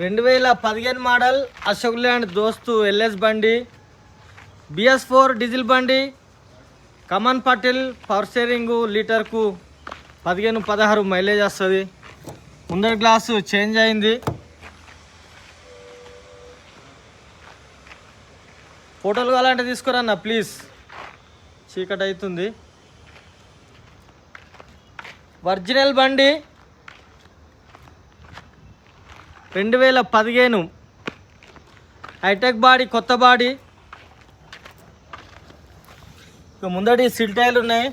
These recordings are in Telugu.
రెండు వేల పదిహేను model Ashok Leyland Dost LS బండి బిఎస్ ఫోర్ డీజిల్ బండి కమన్ పటేల్ పవర్ స్టీరింగ్ లీటర్కు పదిహేను పదహారు మైలేజ్ వస్తుంది. ముందర గ్లాసు చేంజ్ అయింది. ఫోటోలు కావాలంటే తీసుకురన్న ప్లీజ్. చీకటి అవుతుంది ఒరిజినల్ బండి రెండు వేల పదిహేను. హైటెక్ బాడీ కొత్త బాడీ. ఇక ముందటి సిల్ టైర్లు ఉన్నాయి.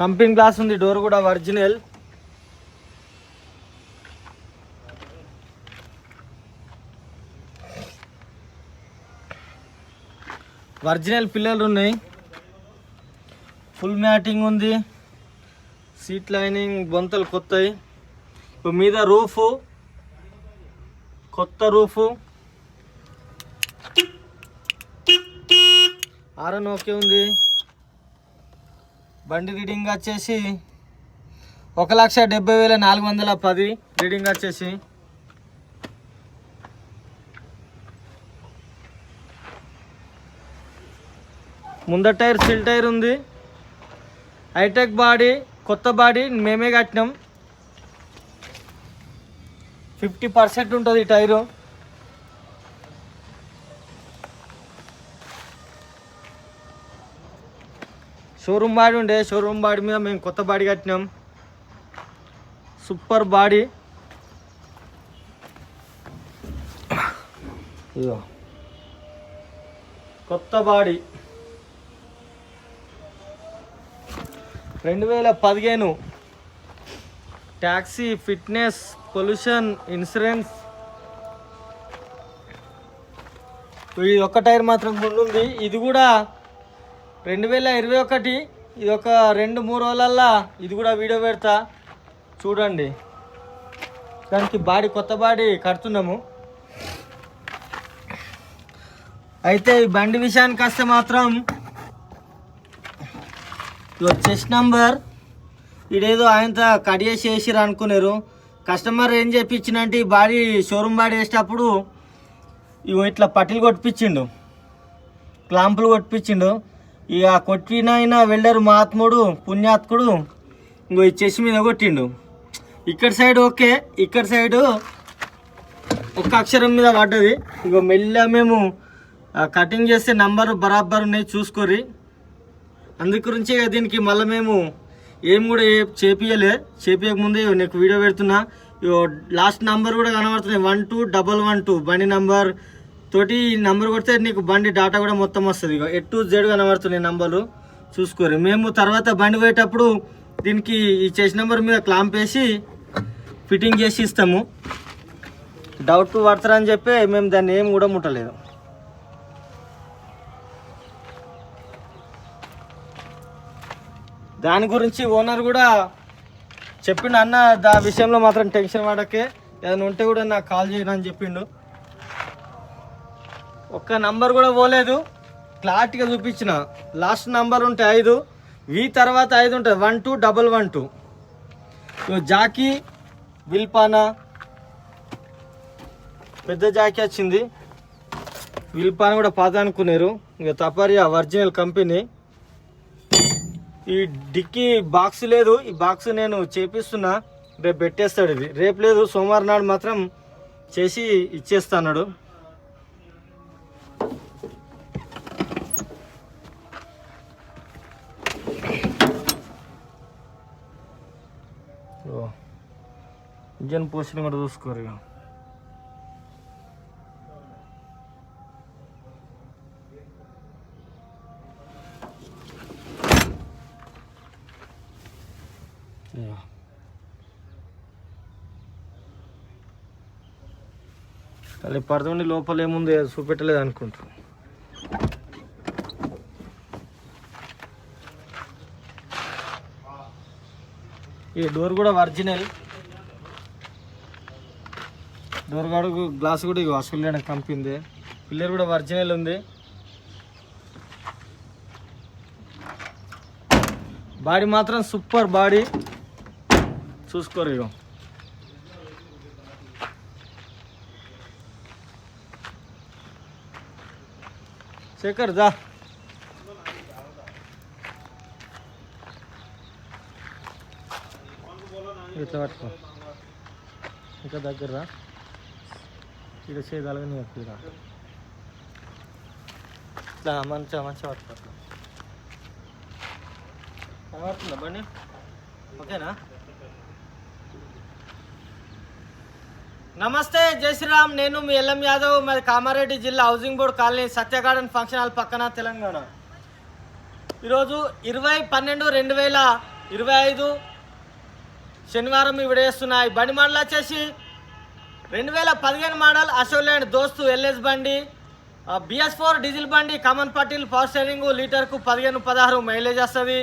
కంపెనీ గ్లాస్ ఉంది డోర్ కూడా ఒరిజినల్. ఒరిజినల్ పిల్లలు ఉన్నాయి. ఫుల్ మ్యాటింగ్ ఉంది. సీట్ లైనింగ్ బొంతలు కొత్తవి మీద రూఫు. కొత్త రూఫు. ఆరన్ ఓకే ఉంది. బండి రీడింగ్ వచ్చేసి ఒక లక్ష డెబ్బై వేల నాలుగు వందల పది రీడింగ్ వచ్చేసి. ముందర టైర్ సిల్ టైర్ ఉంది. హైటెక్ బాడీ కొత్త బాడీ మేమే కట్టినాం. ఫిఫ్టీ పర్సెంట్ ఉంటుంది ఈ టైరు. షోరూమ్ బాడీ ఉండే షోరూమ్ బాడీ మీద మేము కొత్త బాడీ కట్టినాం. Super body. ఇదిగో. కొత్త బాడీ. రెండు వేల పదిహేను ట్యాక్సీ ఫిట్నెస్ పొల్యూషన్ ఇన్సూరెన్స్. ఇది ఒక్క టైర్ మాత్రం ముందుంది. ఇది కూడా రెండు వేల ఇరవై ఒకటి ఇది ఒక రెండు మూడు రోజులల్లా ఇది కూడా వీడియో పెడతా. చూడండి. దానికి బాడీ కొత్త బాడీ కడుతున్నాము. అయితే ఈ బండి విషయానికి వస్తే మాత్రం ఇది చెస్ట్ నంబర్ ఇడేదో ఆయనతో కట్ చేసి వేసిరు అనుకున్నారు. కస్టమర్ ఏం చెప్పించినంటే ఈ బాడీ షోరూమ్ బాడీ వేసేటప్పుడు ఇగో ఇట్లా పట్టిలు కొట్టిపించిండు. క్లాంపులు కొట్టిపించిండు. ఇక కొట్టిన అయినా వెళ్ళారు మహాత్ముడు పుణ్యాత్ముడు ఇంకో ఈ చెస్ మీద కొట్టిండు. ఇక్కడ సైడ్ ఓకే ఇక్కడ సైడు ఒక అక్షరం మీద పడ్డది. ఇంకో మెల్ల మేము ఆ, కటింగ్ చేస్తే నంబర్ బరాబర్ ఉన్నాయి చూసుకోరి అందు గురించి దీనికి మళ్ళీ మేము ఏం కూడా చేపియలే చేపియక ముందే ఇగో నీకు వీడియో పెడుతున్నా. ఇగో లాస్ట్ నంబర్ కూడా కనబడుతున్నాయి. One two double one two బండి నంబర్ తోటి ఈ నంబర్ కొడితే నీకు బండి డాటా కూడా మొత్తం వస్తుంది. ఇక ఎట్ టు జెడ్ కనబడుతున్నాయి నంబర్లు. చూసుకోరు మేము తర్వాత బండి పోయేటప్పుడు దీనికి ఈ చెస్ నెంబర్ మీద క్లాంప్ వేసి ఫిట్టింగ్ చేసి ఇస్తాము. డౌట్ పడతారని చెప్పి మేము దాన్ని ఏం కూడా ముట్టలేదు. దాని గురించి ఓనర్ కూడా చెప్పిండు అన్న దా విషయంలో మాత్రం టెన్షన్ పడకే. ఏదైనా ఉంటే కూడా నాకు కాల్ చేయను అని చెప్పిండు. ఒక్క నంబర్ కూడా పోలేదు. క్లారిటీగా చూపించిన. లాస్ట్ నంబర్ ఉంటే ఐదు. వి తర్వాత ఐదు ఉంటుంది. One two double one two. Jack విల్పానా. పెద్ద జాకీ వచ్చింది. విల్పానా కూడా పాత అనుకున్నారు ఇక తపరియా ఒరిజినల్ కంపెనీ. ఈ డిక్కీ బాక్స్ లేదు. ఈ బాక్స్ నేను చేపిస్తున్నా. రేపు పెట్టేస్తాడు ఇది. రేపు లేదు సోమవారం నాడు మాత్రం చేసి ఇచ్చేస్తాడు ఇంజన్ పోషన్ కూడా చూసుకోరు ఇక తల్లి పడుతుండి లోపల ఏముంది? చూపెట్టలేదు అనుకుంటారు ఈ డోర్ కూడా ఒరిజినల్. డోర్ కాడ గ్లాస్ కూడా ఇక అసలు కంపింది. పిల్లర్ కూడా ఒరిజినల్ ఉంది. బాడీ మాత్రం సూపర్ బాడీ. చూసుకోరు ఇక శేఖర్ దా ఇట్లా పట్టుకో ఇంకా దగ్గర రా ఇక్కడ చేయగలగా నీ రా ఇట్లా మంచిగా మంచిగా పట్టుకో అట్లా. కనబడుతుందా బండి ఓకేనా నమస్తే జై శ్రీరామ్. నేను మీ ఎల్ఎం యాదవ్ మాది కామారెడ్డి జిల్లా housing board colony Satya garden function hall పక్కన తెలంగాణ. ఈరోజు ఇరవై పన్నెండు రెండు వేల ఇరవై ఐదు శనివారం ఇవి బండి మోడల్ వచ్చేసి రెండు వేల పదిహేను మోడల్ అశోక్ దోస్తు ఎల్ఎస్ బండి బిఎస్ ఫోర్ డీజిల్ బండి కామన్ పట్టిల్ పవర్ స్టేరింగ్ లీటర్కు పదిహేను పదహారు మైలేజ్ వస్తుంది.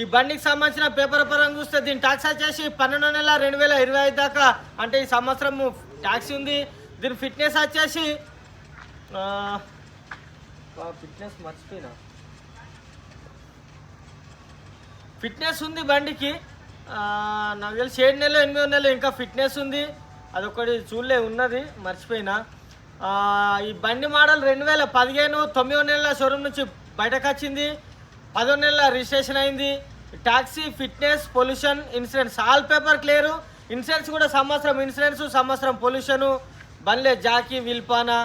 ఈ బండికి సంబంధించిన పేపర్ పరంగా చూస్తే దీని ట్యాక్స్ వచ్చేసి పన్నెండు నెల రెండు వేల ఇరవై ఐదు దాకా అంటే ఈ సంవత్సరం ట్యాక్స్ ఉంది. దీని ఫిట్నెస్ వచ్చేసి ఫిట్నెస్ మర్చిపోయినా? ఫిట్నెస్ ఉంది బండికి. నాకు తెలిసి ఏడు నెలలు ఎనిమిది నెలలు ఇంకా ఫిట్నెస్ ఉంది. అదొకటి చూడలే ఉన్నది మర్చిపోయినా. ఈ బండి మోడల్ రెండు వేల పదిహేను తొమ్మిదో నెలల షోరూమ్ నుంచి బయటకు వచ్చింది. పదో నెలల రిజిస్ట్రేషన్ అయింది. Taxi fitness pollution insurance all paper clear insurance కూడా సంవత్సరం ఇన్సూరెన్స్ సంవత్సరం పొల్యూషను బండ్లే జాకీ విల్పానా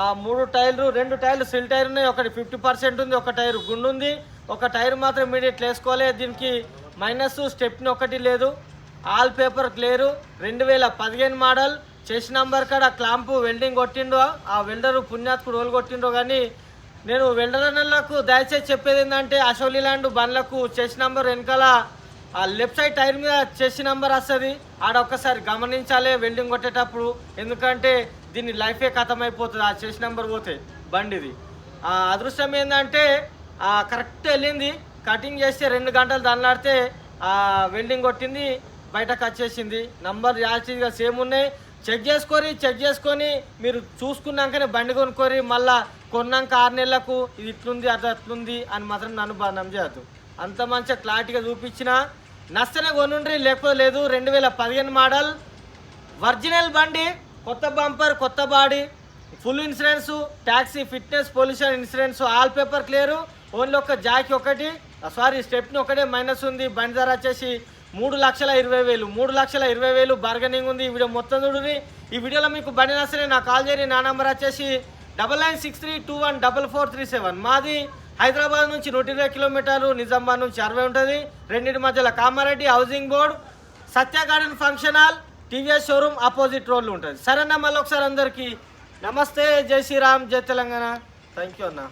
ఆ మూడు టైర్లు రెండు టైర్లు సిల్ టైర్ ఉన్నాయి. ఒకటి ఫిఫ్టీ పర్సెంట్ ఉంది ఒక టైర్ గుండు ఉంది. ఒక టైర్ మాత్రం ఇమీడియట్ వేసుకోవాలి. దీనికి మైనస్ స్టెప్ని ఒకటి లేదు. All paper clear. రెండు వేల పదిహేను మోడల్. చెస్ నంబర్ కాడ క్లాంపు వెల్డింగ్ కొట్టిండో ఆ వెల్డరు పుణ్యాత్కు రోల్ కొట్టిండో కానీ నేను వెల్డర్ అన్నలకు దయచేసి చెప్పేది ఏంటంటే అశోక్ ల్యాండ్ బండ్లకు చెస్ నంబర్ వెనకాల ఆ లెఫ్ట్ సైడ్ టైర్ మీద చెస్ నెంబర్ వస్తుంది. ఆడ ఒక్కసారి గమనించాలి వెల్డింగ్ కొట్టేటప్పుడు. ఎందుకంటే దీని లైఫే అయిపోతుంది ఆ చెస్ నెంబర్ పోతే బండిది. ఆ అదృష్టం ఏంటంటే కరెక్ట్ వెళ్ళింది. కటింగ్ చేస్తే రెండు గంటలు దండలాడితే ఆ వెల్డింగ్ కొట్టింది బయటకు వచ్చేసింది. నంబర్ యాచిగా సేమ్ ఉన్నాయి. చెక్ చేసుకొని చెక్ చేసుకొని మీరు చూసుకున్నాకనే బండి కొనుక్కొని మళ్ళా కొన్నాక ఆరు నెలలకు ఇది ఇట్లుంది అది అట్లుంది అని మాత్రం నన్ను బాగా చేయద్దు అంత మంచిగా క్లారిటీగా చూపించినా నష్టనే కొనుండ్రి లేకపోతే లేదు. రెండు వేల పదిహేను మోడల్. ఒరిజినల్ బండి కొత్త బంపర్ కొత్త body full insurance taxi fitness pollution insurance all paper clear. Only ఒక జాకి ఒకటి. సారీ స్టెప్ని ఒకటే మైనస్ ఉంది. బండి ధర వచ్చేసి మూడు లక్షల ఇరవై వేలు. మూడు లక్షల ఇరవై వేలు బార్గెనింగ్ ఉంది. ఈ వీడియో మొత్తం చూడండి. ఈ వీడియోలో మీకు బండి నచ్చలే నా కాల్ చేయని నా నెంబర్ వచ్చేసి double nine six three two one double four three seven మాది హైదరాబాద్ నుంచి నూట ఇరవై కిలోమీటర్లు నిజామాబాద్ నుంచి అరవై ఉంటుంది. రెండింటి మధ్యలో Kamareddy housing board Satya garden function hall TVS showroom opposite రోడ్లు ఉంటుంది. సరేనా మళ్ళీ ఒకసారి అందరికీ నమస్తే జై శ్రీరామ్ జై తెలంగాణ. థ్యాంక్ యూ అన్నా.